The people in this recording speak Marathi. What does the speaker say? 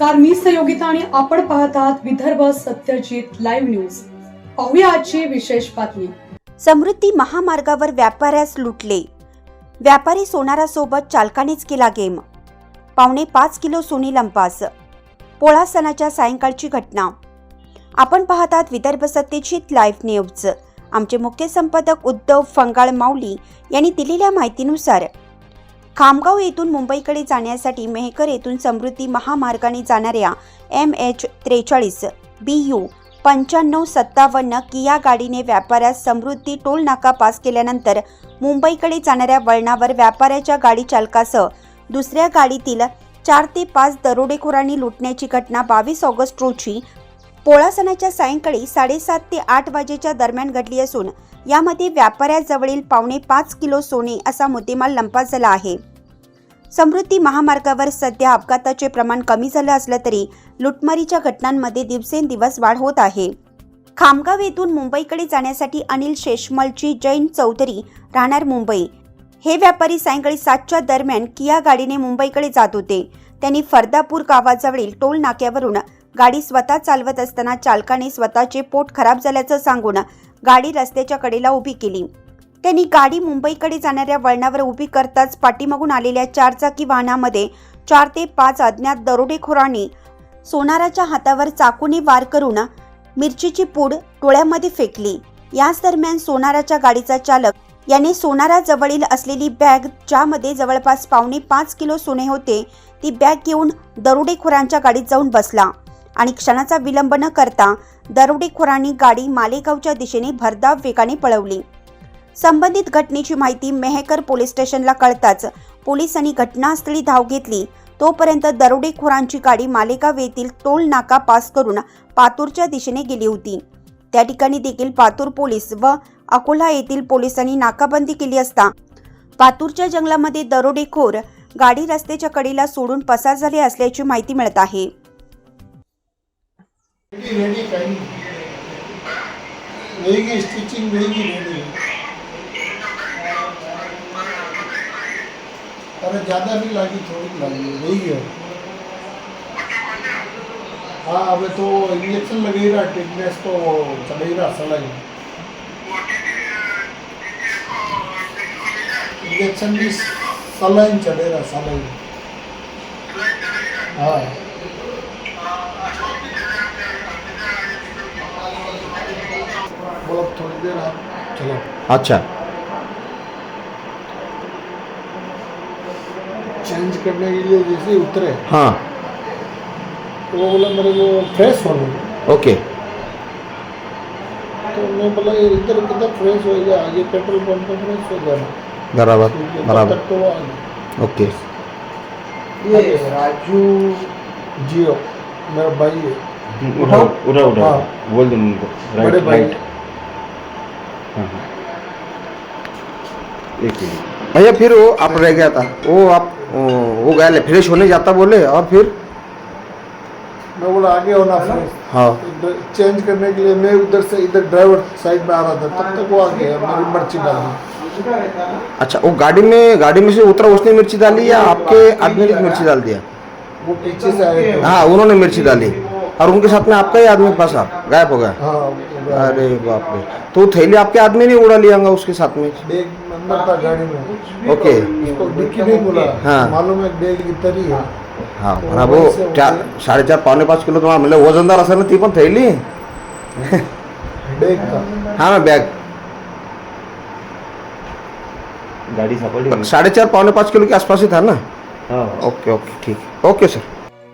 नमस्कार मी संयोगिता आणि आपण पाहत आहात विदर्भ सत्यजित लाईव्ह न्यूज पाहूया आजची विशेष बातमी. समृद्धी महामार्गावर व्यापाऱ्यास लुटले. व्यापारी सोनारासोबत चालकानेच केला गेम. पावणे पाच किलो सोनी लंपास. पोळा सणाच्या सायंकाळची घटना. आपण पाहतात विदर्भ सत्यजित लाईव्ह न्यूज आमचे मुख्य संपादक उद्धव फंगाळ माऊली यांनी दिलेल्या माहितीनुसार खामगाव येथून मुंबईकडे जाण्यासाठी मेहकर येथून समृद्धी महामार्गाने जाणाऱ्या एम एच त्रेचाळीस बी यू पंच्याण्णव सत्तावन्न किया गाडीने व्यापाऱ्यास समृद्धी टोल नाका पास केल्यानंतर मुंबईकडे जाणाऱ्या वळणावर व्यापाऱ्याच्या गाडी चालकासह दुसऱ्या गाडीतील चार ते पाच दरोडेखोरांनी लुटण्याची घटना बावीस ऑगस्ट रोजी पोळासणाच्या सायंकाळी साडेसात ते आठ वाजेच्या दरम्यान घडली असून यामध्ये व्यापाऱ्याजवळील पावणे पाच किलो सोने असा मुद्देमाल लंपास झाला आहे. समृद्धी महामार्गावर सध्या अपघाताचे प्रमाण कमी झालं असलं तरी लुटमारीच्या घटनांमध्ये दिवसेंदिवस वाढ होत आहे. खामगाव येथून मुंबईकडे जाण्यासाठी अनिल शेषमलची जैन चौधरी राहणार मुंबई. हे व्यापारी सायंकाळी सातच्या दरम्यान किया गाडीने मुंबईकडे जात होते. त्यांनी फरदापूर गावाजवळील टोल नाक्यावरून गाडी स्वतः चालवत असताना चालकाने स्वतःचे पोट खराब झाल्याचं सांगून गाडी रस्त्याच्या कडेला उभी केली. त्यांनी गाडी मुंबईकडे जाणाऱ्या वळणावर उभी करताच पाठीमागून आलेल्या चारचाकी वाहनामध्ये चार ते पाच अज्ञात दरोडेखोरांनी सोनाराच्या हातावर चाकूने वार करून मिरचीची पूड डोळ्यामध्ये फेकली. याच दरम्यान सोनाराच्या गाडीचा चालक याने सोनाराजवळील असलेली बॅग ज्यामध्ये जवळपास पावणे पाच किलो सोने होते ती बॅग घेऊन दरोडेखोरांच्या गाडीत जाऊन बसला आणि क्षणाचा विलंब न करता दरोडेखोरांनी गाडी मालेगावच्या दिशेने भरधाव वेगाने पळवली. संबंधित घटनेची माहिती मेहकर पोलीस स्टेशनला कळताच पोलिसांनी घटनास्थळी धाव घेतली. तोपर्यंत दरोडेखोरांची गाडी मालेगाव येथील टोल नाका पास करून पातूरच्या दिशेने गेली होती. त्या ठिकाणी देखील पातूर पोलीस व अकोला येथील पोलिसांनी नाकाबंदी केली असता. पातूरच्या जंगलामध्ये दरोडेखोर गाडी रस्त्याच्या कडेला सोडून पसार झाले असल्याची माहिती मिळत आहे. स्टिचिंग अरे ज़्यादा नहीं लगी, थोड़ी लगी रहेगी अब। हाँ अबे तो इंजेक्शन लगेगा टिकनेस तो चलेगा सलाई इंजेक्शन भी सलाइन चलेगा सलाइन हाँ। बोला थोड़ी देर आप चलो। अच्छा। चेंज करने के लिए जैसे उतरे हाँ। तो वो बोला मेरे को फ्रेश होना ओके तो मैं बोला ये इधर किधर फ्रेश होएगा आगे पेट्रोल पंप पे फ्रेश हो जाना बराबर बराबर। तो ओके ये राजू। जियो मेरा भाई है। उठाओ उठाओ उठाओ हाँ। बोल दो उनको। राइट राइट हाँ हाँ। एक मिनट। भैया फिर वो आप रह गया था। वो आप वो वो गया ले फ्रेश होने जाता बोले और फिर? मैं बोला आगे होना फ्रेश। हाँ। चेंज करने के लिए मैं उधर से इधर ड्राइवर साइड में आ रहा था तब तक वो आ गया मेरी मर्ची डाली अच्छा वो गाड़ी में गाड़ी में से उतरा उसने मिर्ची डाली या आपके आदमी ने मिर्ची डाल दिया? वो पीछे से आए थे। हाँ उन्होंने मिर्ची डाली। और उनके साथ में आपका ही आदमी फंसा गायब हो गया। हाँ अरे बाप रे। तो थैली आपके आदमी ने उड़ा लिया होगा उसके साथ में? बैग अंदर था गाड़ी में। ओके। उसको डिक्की नहीं बोला। हाँ। मालूम है बैग ही। है हा म्हणा भाऊ चार पावणे पाच किलो तुम्हाला म्हणलं वजनदार असेल ना ती पण थैली। बैग था। हा ना बॅग। गाडी सापडली साडेचार पावणे पाच किलो के आसपास ही था ना? ओके ओके ठीक। Okay sir.